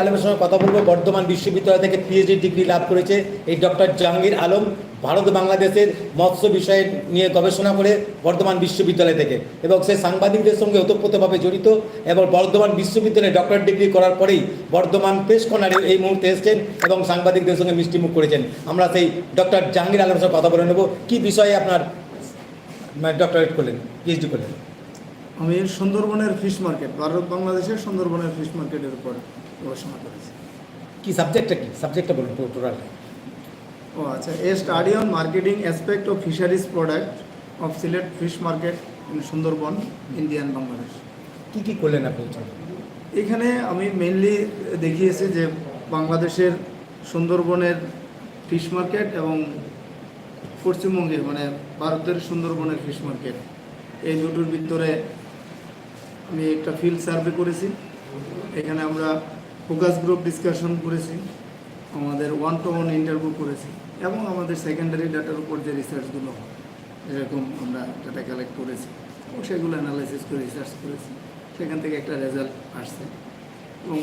আলমের সঙ্গে কথা বলব। বর্ধমান বিশ্ববিদ্যালয় থেকে পিএইচডি ডিগ্রি লাভ করেছে এই ডক্টর জাহাঙ্গীর আলম, ভারত বাংলাদেশের মৎস্য বিষয়ে নিয়ে গবেষণা করে বর্ধমান বিশ্ববিদ্যালয় থেকে। এবং সে সাংবাদিকদের সঙ্গে ওতপ্রোতভাবে জড়িত। এবং বর্ধমান বিশ্ববিদ্যালয়ে ডক্টর ডিগ্রি করার পরেই বর্ধমান প্রেস কর্নারে এই মুহূর্তে এসেছেন এবং সাংবাদিকদের সঙ্গে মিষ্টিমুখ করেছেন। আমরা সেই ডক্টর জাহাঙ্গীর আলমের সঙ্গে কথা বলে নেব। কী বিষয়ে আপনার ডক্টরেট করলেন? পিএইচডি করলেন? আমি সুন্দরবনের ফিশ মার্কেট ভারত বাংলাদেশের সুন্দরবনের ফিশ মার্কেটের উপর গবেষণা করেছি। কি সাবজেক্টটা কি? সাবজেক্টটা বলুন টোটাল ও আচ্ছা a study on marketing aspect of fisheries product of Sylhet fish market in Sundarban Indian Bangladesh কী কী করলেন আপনি? এখানে আমি মেনলি দেখিয়েছি যে বাংলাদেশের সুন্দরবনের ফিশ মার্কেট এবং পশ্চিমবঙ্গে মানে ভারতের সুন্দরবনের ফিশ মার্কেট এই দুটোর ভিতরে আমি একটা ফিল্ড সার্ভে করেছি। এখানে আমরা ফোকাস গ্রুপ ডিসকাশন করেছি আমাদের ওয়ান টু ওয়ান ইন্টারভিউ করেছি এবং আমাদের সেকেন্ডারি ডাটার উপর যে রিসার্চগুলো এরকম আমরা ডাটা কালেক্ট করেছি এবং সেগুলো অ্যানালাইসিস করে রিসার্চ করেছি সেখান থেকে একটা রেজাল্ট আসছে এবং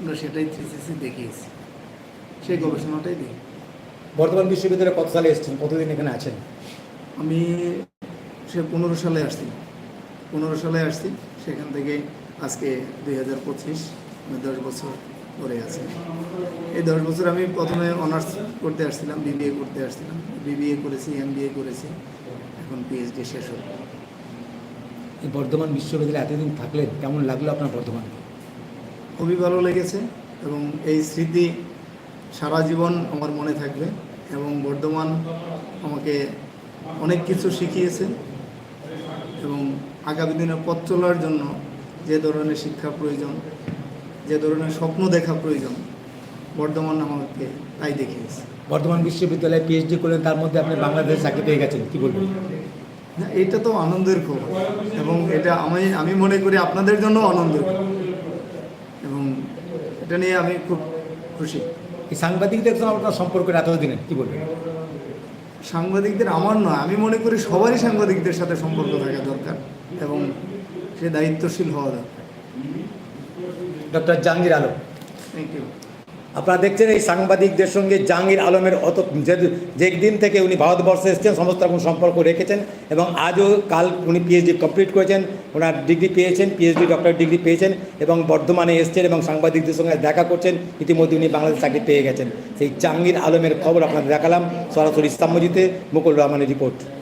আমরা সেটাই থ্রিসিসি দেখিয়েছি। সেই গবেষণাটাই দিই বর্তমান বিশ্ববিদ্যালয়ে কত সালে এসেছেন? কতদিন এখানে আছেন? আমি সে পনেরো সালে আসছি। পনেরো সালে আসছি। সেখান থেকে আজকে দুই হাজার পঁচিশ আমি দশ বছর পরে আছি। এই দশ বছর আমি প্রথমে অনার্স করতে আসছিলাম বিবিএ করতে আসছিলাম। বিবিএ করেছি এম করেছি এখন পিএইচডি শেষ হল। এই বর্ধমান বিশ্ববিদ্যালয়ে এতদিন থাকলেন কেমন লাগল আপনার বর্ধমানকে খুবই ভালো লেগেছে এবং এই স্মৃতি সারা জীবন আমার মনে থাকবে এবং বর্ধমান আমাকে অনেক কিছু শিখিয়েছে। এবং আগামী দিনে পথ চলার জন্য যে ধরনের শিক্ষা প্রয়োজন যে ধরনের স্বপ্ন দেখা প্রয়োজন বর্ধমান আমাকে তাই দেখিয়েছে। বর্ধমান বিশ্ববিদ্যালয়ে পিএইচডি করলেন তার মধ্যে আপনি বাংলাদেশ চাকরি পেয়ে গেছেন কি বলবেন? না এটা তো আনন্দের খবর এবং এটা আমি আমি মনে করি আপনাদের জন্য আনন্দের খবর এবং এটা নিয়ে আমি খুব খুশি। এই সাংবাদিকদের সঙ্গে আপনার সম্পর্ক এতদিনের কি বলবেন? সাংবাদিকদের আমার নয় আমি মনে করি সবারই সাংবাদিকদের সাথে সম্পর্ক থাকা দরকার এবং সে দায়িত্বশীল হওয়া দরকার। Doctor Jahangir Alam. Thank you আপনারা দেখছেন এই সাংবাদিকদের সঙ্গে জাহাঙ্গীর আলমের অত যে- যে দিন থেকে উনি ভারতবর্ষে এসেছেন, সমস্ত রকম সম্পর্ক রেখেছেন এবং আজও কাল উনি পিএইচডি কমপ্লিট করেছেন, ওনার ডিগ্রি পেয়েছেন পিএইচডি ডক্টর ডিগ্রি পেয়েছেন এবং বর্ধমানে এসছেন এবং সাংবাদিকদের সঙ্গে দেখা করছেন। ইতিমধ্যে উনি বাংলাদেশ চাকরি পেয়ে গেছেন। সেই জাহাঙ্গীর আলমের খবর আপনাদের দেখালাম। সরাসরি ইস্তাম্মজিতে মুকুল রহমানের রিপোর্ট।